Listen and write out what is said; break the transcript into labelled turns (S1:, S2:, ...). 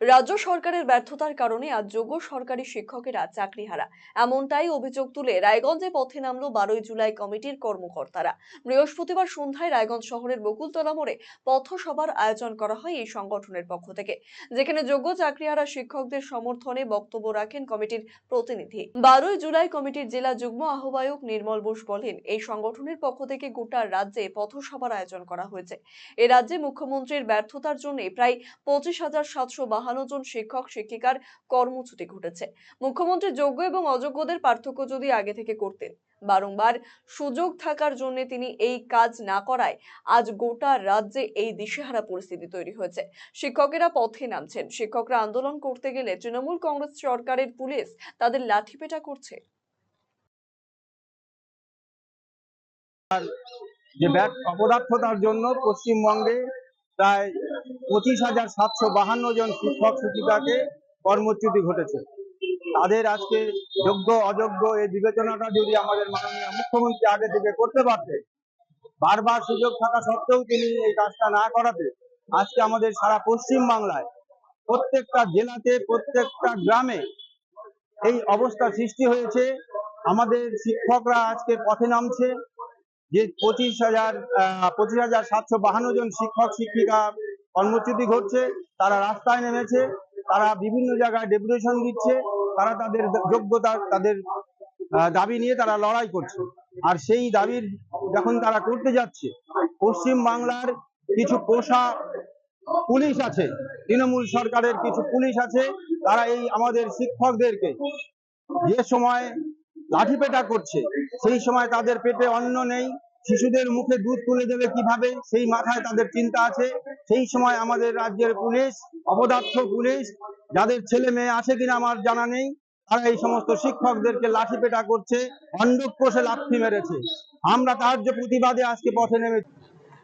S1: রাজ্য সরকারের ব্যর্থতার কারণে আজ যোগ্য সরকারি শিক্ষকেরা চাকরি হারা। এমনটাই অভিযোগ তুলে রায়গঞ্জে পথে নামলো বারোই জুলাই কমিটির কর্মকর্তারা। বৃহস্পতিবার সন্ধ্যায় রায়গঞ্জ শহরের বকুলতলা মোড়ে পথসভার আয়োজন করা হয় এই সংগঠনের পক্ষ থেকে, যেখানে যোগ্য চাকরিহারা শিক্ষকদের সমর্থনে বক্তব্য রাখেন কমিটির প্রতিনিধি। বারোই জুলাই কমিটির জেলা যুগ্ম আহ্বায়ক নির্মল বোস বলেন, এই সংগঠনের পক্ষ থেকে গোটা রাজ্যে পথসভার আয়োজন করা হয়েছে। এ রাজ্যে মুখ্যমন্ত্রীর ব্যর্থতার জন্য প্রায় পঁচিশ হাজার সাতশো জন শিক্ষক, শিক্ষিকার কর্মচ্যুতি ঘটেছে। মুখ্যমন্ত্রী যোগ্য এবং অযোগ্যদের পার্থক্য যদি আগে থেকে করতেন, বারংবার সুযোগ থাকার জন্য তিনি এই কাজ না করায় আজ গোটা রাজ্যে এই দিশেহারা পরিস্থিতি তৈরি হয়েছে। শিক্ষকেরা পথে নামছেন। শিক্ষকরা আন্দোলন করতে গেলে তৃণমূল কংগ্রেস সরকারের পুলিশ তাদের লাঠিপেটা করছে।
S2: যে ব্যাট অপদার্থতার জন্য পশ্চিমবঙ্গে প্রায় পঁচিশ হাজার সাতশো বাহান্ন জন শিক্ষক শিক্ষিকাকে কর্মচ্যুতি ঘটেছে। তাদের আজকে যোগ্য, অযোগ্য এই বিবেচনাটা যদি আমাদের মাননীয় মুখ্যমন্ত্রী আগে থেকে করতে পারতেন বারবার সুযোগ থাকা সত্ত্বেও তিনি এই কাজটা না করাতে, আজকে আমাদের সারা পশ্চিম বাংলায় প্রত্যেকটা জেলাতে, প্রত্যেকটা গ্রামে এই অবস্থা সৃষ্টি হয়েছে। আমাদের শিক্ষকরা আজকে পথে নামছে। যে পঁচিশ হাজার পঁচিশ হাজার সাতশো বাহান্ন জন শিক্ষক, শিক্ষিকা কর্মচ্যুতি ঘটছে। তারা রাস্তায় নেমেছে, তারা বিভিন্ন জায়গায় ডেপুটেশন দিচ্ছে, তারা তাদের যোগ্যতা, তাদের দাবি নিয়ে তারা লড়াই করছে। আর সেই দাবির যখন তারা করতে যাচ্ছে পশ্চিম বাংলার কিছু পোষা পুলিশ আছে, তৃণমূল সরকারের কিছু পুলিশ আছে, তারা এই আমাদের শিক্ষকদেরকে যে সময় লাঠিপেটা করছে। সেই সময় তাদের পেটে অন্ন নেই। শিশুদের মুখে দুধ তুলে দেবে কীভাবে? সেই মাথায় তাদের চিন্তা আছে। সেই সময় আমাদের রাজ্যের পুলিশ, অপদার্থ পুলিশ, যাদের ছেলে মেয়ে আছে কিনা আমার জানা নেই, তারা এই সমস্ত শিক্ষকদেরকে লাঠি পেটা করছে অন্ধকোষে লাঠি মেরেছে। আমরা তার যে প্রতিবাদে আজকে পথে নেমেছি।